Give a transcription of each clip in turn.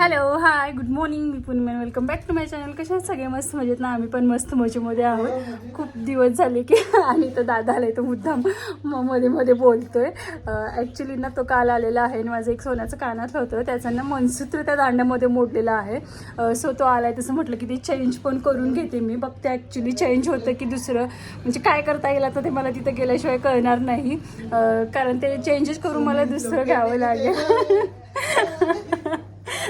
Hello hi good morning मी पुनमेन welcome back to my channel कशा आहेत सगळे? मस्त मजेत ना? आम्ही पण मस्त मजेमध्ये आहोत. खूप दिवस झाले की आणि तो दादा आलाय तो मुद्दाममध्ये मध्ये बोलतोय. ॲक्च्युली ना तो काल आलेला आहे आणि माझं एक सोन्याचं कानातलं होतं. त्याचं ना मनसूत्र त्या दांड्यामध्ये मोडलेलं आहे. सो तो आलाय तसं म्हटलं की ते चेंज पण करून घेते मी. बघते ॲक्च्युली चेंज होतं की दुसरं. म्हणजे काय करता येईल आता ते मला तिथं गेल्याशिवाय कळणार नाही. कारण ते चेंजेस करून मला दुसरं घ्यावं लागेल.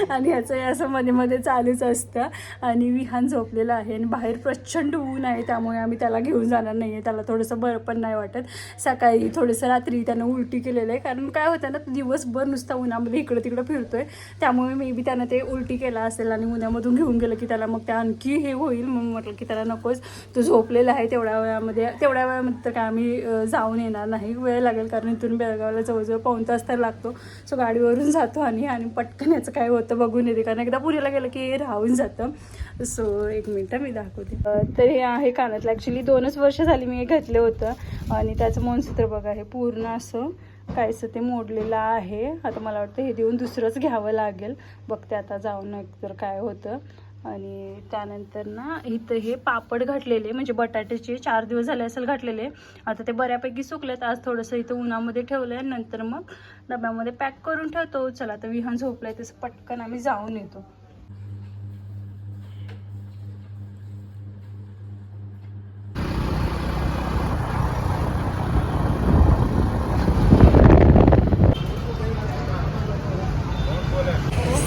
आणि ह्याचं या असं मध्ये मध्ये चालूच असतं. आणि विहान झोपलेलं आहे आणि बाहेर प्रचंड ऊन आहे त्यामुळे आम्ही त्याला घेऊन जाणार नाही आहे त्याला थोडंसं बरं पण नाही वाटत. सकाळी थोडंसं रात्री त्यानं उलटी केलेलं आहे. कारण काय होतं ना दिवसभर नुसता उन्हामध्ये इकडं तिकडं फिरतो आहे त्यामुळे मे बी त्यानं ते उलटी केला असेल आणि उन्हामधून घेऊन गेलं की त्याला मग ते आणखी हे होईल. मग म्हटलं की त्याला नकोच. तो झोपलेला आहे तेवढ्या वेळामध्ये. तेवढ्या वेळामध्ये तर काय आम्ही जाऊन येणार नाही. वेळ लागेल कारण इथून बेळगावला जवळजवळ पाऊण तास तर लागतो. सो गाडीवरून जातो आणि आणि पटकन याचं काय होतं बघून येते. कारण एकदा पुरीला गेलं की हे राहून जातं. सो एक मिनटं मी दाखवते. तर हे आहे कानातलं. ॲक्च्युली दोनच वर्ष झाली मी हे घातलं होतं. आणि त्याचं मनसूत्र बघा हे पूर्ण असं कायचं ते मोडलेलं आहे. आता मला वाटतं हे देऊन दुसरंच घ्यावं लागेल. बघते आता जाऊन एकतर काय होतं. आणि त्यानंतर ना इथं हे पापड घातलेले म्हणजे बटाट्याचे चार दिवस झाले असेल घातलेले. आता ते बऱ्यापैकी सुकलेत आज थोडंसं इथं उन्हामध्ये ठेवलं आहे नंतर मग डब्यामध्ये पॅक करून ठेवतो. चला आता विहान झोपलाय तसं पटकन आम्ही जाऊन येतो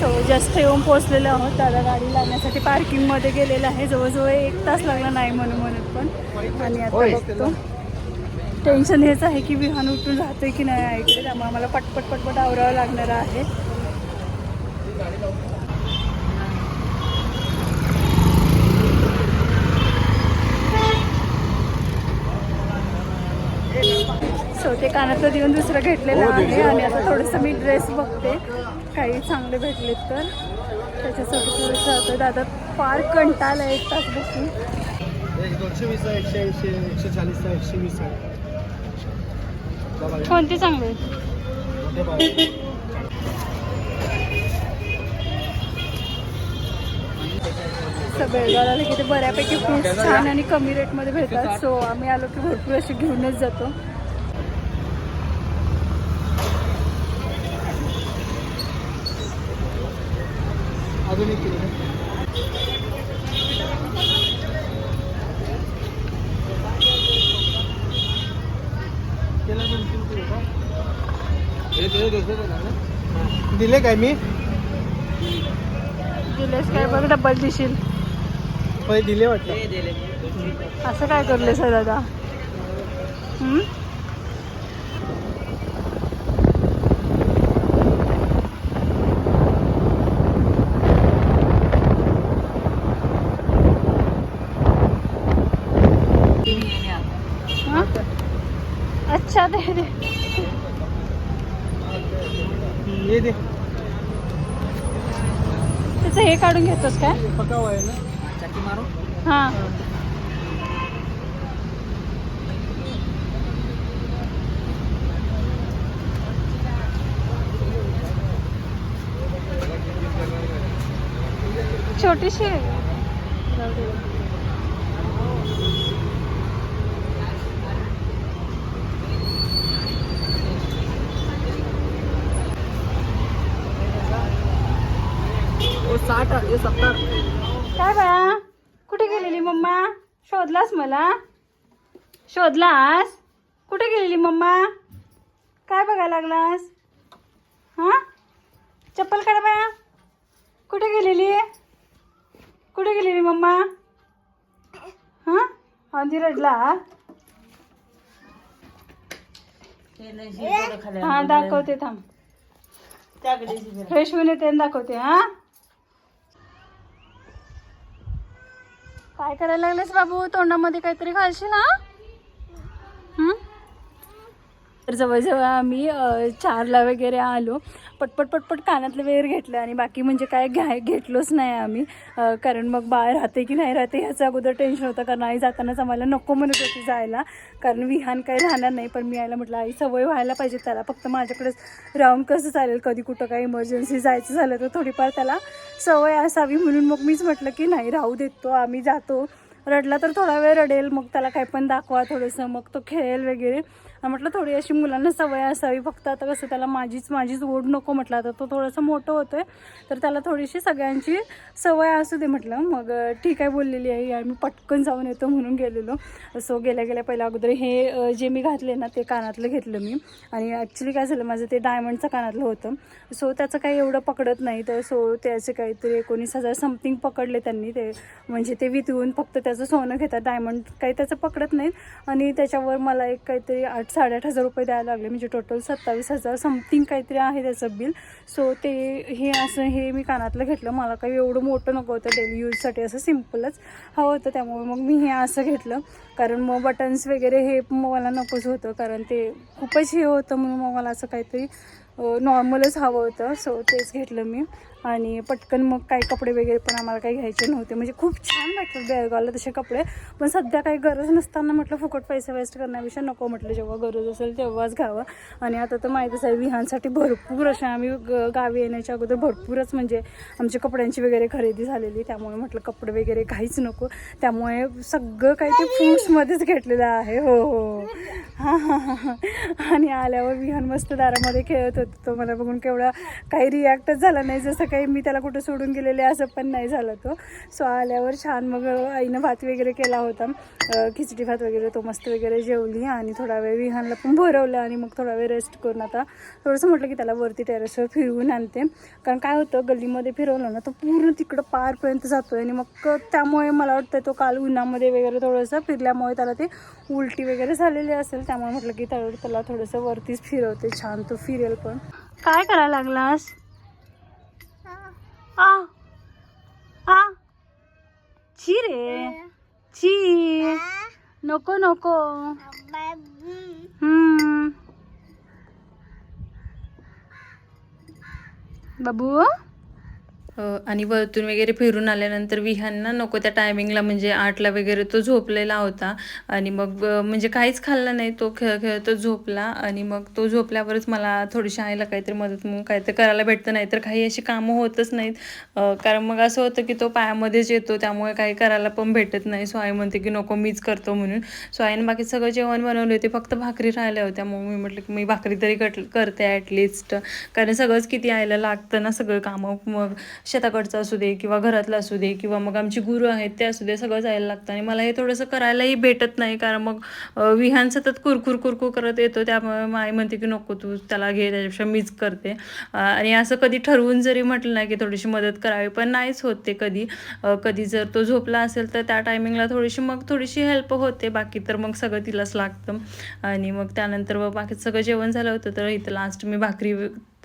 सो जस्ट येऊन पोहोचलेलो आहोत. दादा गाडी लागण्यासाठी पार्किंगमध्ये गेलेलं आहे. जवळजवळ एक तास लागला नाही म्हणून म्हणत पण. आणि आता बघतो. टेन्शन हेच आहे की विहान उठून राहतोय की नाही इकडे. त्यामुळे आम्हाला पटपट पटपट आवरावं लागणार आहे. कानातलं देऊन दुसरं घेतलेलं आहे. आणि आता थोडंसं मी ड्रेस बघते. काही चांगले भेटलेत तर. त्याच्यासाठी थोडंसं आता दादा फार कंटाळा एक तास बसून. दोनशे वीस आहे एकशे ऐंशी एकशे चाळीस आहे एकशे वीस आहे. कोणते चांगले. बेळगावला आले की ते बऱ्यापैकी फ्रुट्स छान आणि कमी रेटमध्ये भेटतात. सो आम्ही आलो की भरपूर असे घेऊनच जातो. अजून एक किलो? दिले काय मी? दिलेस काय? बघ डब्बल देशील. दिले वाटलं असं काय करले सर दादा? दे दे. ये दे. त्याचं हे काढून घेतोस काय? पकाव आहे ना? चाकी मारू हा. छोटीशी. आहे. साठ सत्तर. काय बाळा? कुठे गेलेली मम्मा? शोधलास मला? शोधलास? कुठे गेलेली मम्मा? काय बघायला लागलास? हा? चप्पल काढ बाळा. कुठे गेलेली? कुठे गेलेली मम्मा? हा? आधी रडला. हा दाखवते थांब. फ्रेश होऊन येते दाखवते हा? काय करायला लागलेस बाबू? तोंडामध्ये काहीतरी घालशील हा? तर जवळजवळ आम्ही चारला वगैरे आलो. पटपट पटपट कानातलं वेर घेतलं आणि बाकी म्हणजे काय घ्याय घेतलोच नाही आम्ही. कारण मग बाळ राहते की नाही राहते ह्याचं अगोदर टेन्शन होतं. कारण आई जातानाच आम्हाला नको म्हणत होती जायला. कारण विहान काही राहणार नाही. पण मी यायला म्हटलं आई सवय व्हायला पाहिजे त्याला. फक्त माझ्याकडेच राहून कसं चालेल? कधी कुठं काही इमर्जन्सी जायचं झालं तर थोडीफार त्याला सवय असावी. म्हणून मग मीच म्हटलं की नाही राहू देतो आम्ही जातो. रडला तर थोडा वेळ रडेल मग त्याला काही पण दाखवा थोडंसं मग तो खेळेल वगैरे. म्हटलं थोडी अशी मुलांना सवय असावी. फक्त आता कसं त्याला माझीच माझीच ओढ नको म्हटलं. आता तो थोडंसं मोठं होतोय तर त्याला थोडीशी सगळ्यांची सवय असू दे म्हटलं. मग ठीक आहे बोललेली आहे. आम्ही पटकन जाऊन येतो म्हणून गेलेलो. सो गेल्या गेल्या पहिल्या अगोदर हे जे मी घातले ना ते कानातलं घेतलं मी. आणि ॲक्च्युली काय झालं माझं ते डायमंडचं कानातलं होतं. सो त्याचं काही एवढं पकडत नाही. तर सो त्याचे काहीतरी एकोणीस हजार समथिंग पकडले त्यांनी. ते म्हणजे ते वितळून फक्त त्याचं सोनं घेतात डायमंड काही त्याचं पकडत नाहीत. आणि त्याच्यावर मला एक काहीतरी आठ साडेआठ हजार रुपये द्यायला लागले. म्हणजे टोटल सत्तावीस हजार समथिंग काहीतरी आहे त्याचं बिल सो ते हे असं हे मी कानातलं घेतलं. मला काही एवढं मोठं नको होतं डेली यूजसाठी असं सिम्पलच हवं होतं. त्यामुळे मग मी हे असं घेतलं. कारण मग बटन्स वगैरे हे मला नकोच होतं. कारण ते खूपच हे होतं म्हणून मग मला असं काहीतरी नॉर्मलच हवं होतं सो तेच घेतलं मी. आणि पटकन मग काही कपडे वगैरे पण आम्हाला काही घ्यायचे नव्हते. म्हणजे खूप छान वाटतात बेळगावला तसे कपडे. पण सध्या काही गरज नसताना म्हटलं फुकट पैसे वेस्ट करण्यापेक्षा नको म्हटलं. जेव्हा गरज असेल तेव्हाच घ्यावं. आणि आता तर माहीतच आहे विहानसाठी भरपूर अशा आम्ही ग गावी येण्याच्या अगोदर भरपूरच म्हणजे आमच्या कपड्यांची वगैरे खरेदी झालेली. त्यामुळे म्हटलं कपडे वगैरे काहीच नको. त्यामुळे सगळं काही ते फ्रूट्समध्येच घेतलेलं आहे. हो हो. हां हां हां हां. आणि आल्यावर विहान मस्त दारामध्ये खेळत होता तो मला बघून केवढा काही रिॲक्टच झाला नाही. जसं काही मी त्याला कुठं सोडून गेलेले असं पण नाही झालं तो. सो आल्यावर छान मग आईनं भात वगैरे केला होता. खिचडी भात वगैरे तो मस्त वगैरे जेवली आणि थोडा वेळ विहानला पण भरवलं आणि मग थोडा वेळ रेस्ट करून आता थोडंसं म्हटलं की त्याला वरती टेरेसवर फिरवून आणते. कारण काय होतं गल्लीमध्ये फिरवलं ना तो पूर्ण तिकडं पारपर्यंत जातोय आणि मग त्यामुळे मला वाटतं तो काल उन्हामध्ये वगैरे थोडंसं फिरल्यामुळे त्याला ते उलटी वगैरे झालेली असेल. त्यामुळे म्हटलं की त्याला त्याला थोडंसं वरतीच फिरवते छान तो फिरेल पण. काय करायला लागलास? आ. आ. छी रे छी नको नको. हम्म. बाबू. अ, आणि वरतून वगैरे फिरून आल्यानंतर विहांना नको त्या टायमिंगला म्हणजे आठला वगैरे तो झोपलेला होता. आणि मग म्हणजे काहीच खाल्ला नाही तो खेळ खेळतो झोपला. आणि मग तो झोपल्यावरच मला थोडीशी आईला काहीतरी मदत म्हणून काहीतरी करायला भेटतं नाही तर काही अशी कामं होतच नाहीत. कारण मग असं होतं की तो पायामध्येच येतो त्यामुळे काही करायला पण भेटत नाही. सो आई म्हणते की नको मीच करतो म्हणून. सो आईनं बाकी सगळं जेवण बनवले होते फक्त भाकरी राहिल्या होत्या. मग मी म्हटलं की मी भाकरी तरी कट करते ॲटलिस्ट कारण सगळंच किती आईला लागतं ना सगळं कामं. मग शेताकडचं असू दे किंवा घरातलं असू दे किंवा मग आमची गुरु आहेत ते असू दे सगळं जायला लागतं. आणि मला हे थोडंसं करायलाही भेटत नाही कारण मग विहान सतत कुरकुर कुरकुर करत येतो. त्यामुळे माय आई म्हणते की नको तू त्याला घे त्याच्यापेक्षा मीच करते. आणि असं कधी ठरवून जरी म्हटलं नाही की थोडीशी मदत करावी पण नाहीच होत ते कधी. कधी जर तो झोपला असेल तर त्या टायमिंगला थोडीशी मग थोडीशी हेल्प होते. बाकी तर मग सगळं तिलाच लागतं. आणि मग त्यानंतर मग बाकी सगळं जेवण झालं होतं तर इथं लास्ट मी भाकरी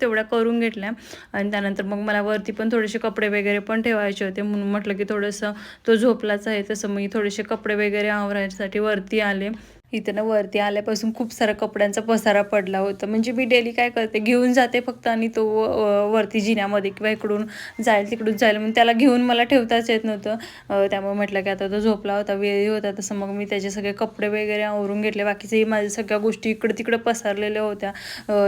तेवढ्या करून घेतल्या. आणि त्यानंतर मग मला वरती पण थोडेसे कपडे वगैरे पण ठेवायचे होते. म्हणून म्हटलं की थोडंसं तो झोपलाच आहे. तसं मी थोडेसे कपडे वगैरे आवरायसाठी वरती आले. इथं ना वरती आल्यापासून खूप सारा कपड्यांचा पसारा पडला होता. म्हणजे मी डेली काय करते घेऊन जाते फक्त आणि तो वरती जिन्यामध्ये किंवा इकडून जाईल तिकडून जाईल. म्हणून त्याला घेऊन मला ठेवताच येत नव्हतं. त्यामुळे म्हटलं की आता तो झोपला होता वेळी होता. तसं मग मी त्याचे सगळे कपडे वगैरे आवरून घेतले. बाकीचेही माझ्या सगळ्या गोष्टी इकडं तिकडं पसरलेल्या होत्या.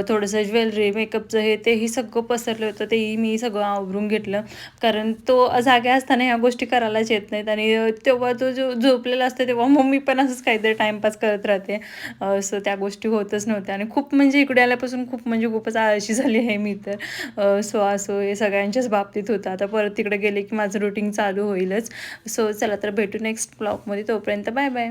थोडंसं ज्वेलरी मेकअपचं हे तेही सगळं पसरलं होतं. तेही मी सगळं आवरून घेतलं. कारण तो जागे असताना ह्या गोष्टी करायलाच येत नाहीत. आणि तेव्हा तो जो झोपलेला असतो तेव्हा मम्मी पण असंच काहीतरी टाईमपास करत राहते. असं त्या गोष्टी होतच नव्हत्या. आणि खूप म्हणजे इकडे आल्यापासून खूप म्हणजे खूपच आळशी झाली आहे मी तर. सो असो हे सगळ्यांच्याच बाबतीत होतं. आता परत तिकडे गेले की माझं रुटीन चालू होईलच. सो चला तर भेटू नेक्स्ट ब्लॉगमध्ये तोपर्यंत बाय बाय